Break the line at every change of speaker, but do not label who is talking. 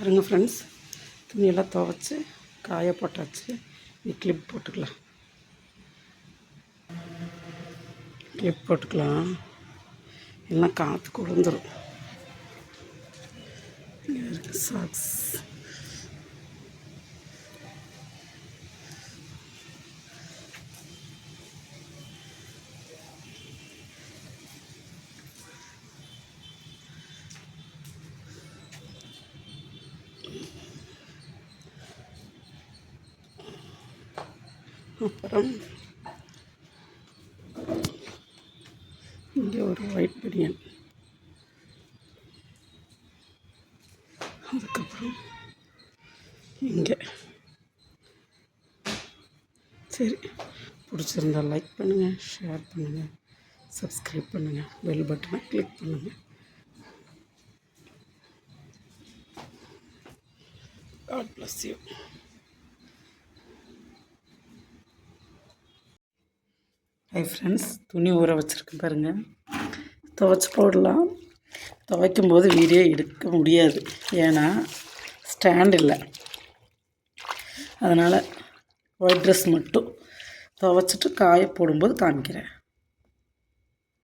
பாருங்கள் ஃப்ரெண்ட்ஸ் துணியெல்லாம் துவைச்சி காய போட்டாச்சு. நீ கிளிப் போட்டுக்கலாம். கிளிப் போட்டுக்கலாம். எல்லாம் காற்று குளிர்ந்துடும் சாக்ஸ் இங்கே ஒரு ஒயிட் பிரியன் அதுக்கப்புறம் இங்கே. சரி பிடிச்சிருந்தா லைக் பண்ணுங்கள் ஷேர் பண்ணுங்கள் சப்ஸ்கிரைப் பண்ணுங்கள் பெல் பட்டனை கிளிக் பண்ணுங்கள் God bless you hi friends துணி ஊற வச்சுருக்கேன் பாருங்கள் துவைச்சி போடலாம். துவைக்கும் போது வீடியோ எடுக்க முடியாது. ஏன்னா ஸ்டாண்ட் இல்லை. அதனால் ஒயிட் ட்ரெஸ் மட்டும் துவைச்சிட்டு காய போடும்போது காமிக்கிறேன்.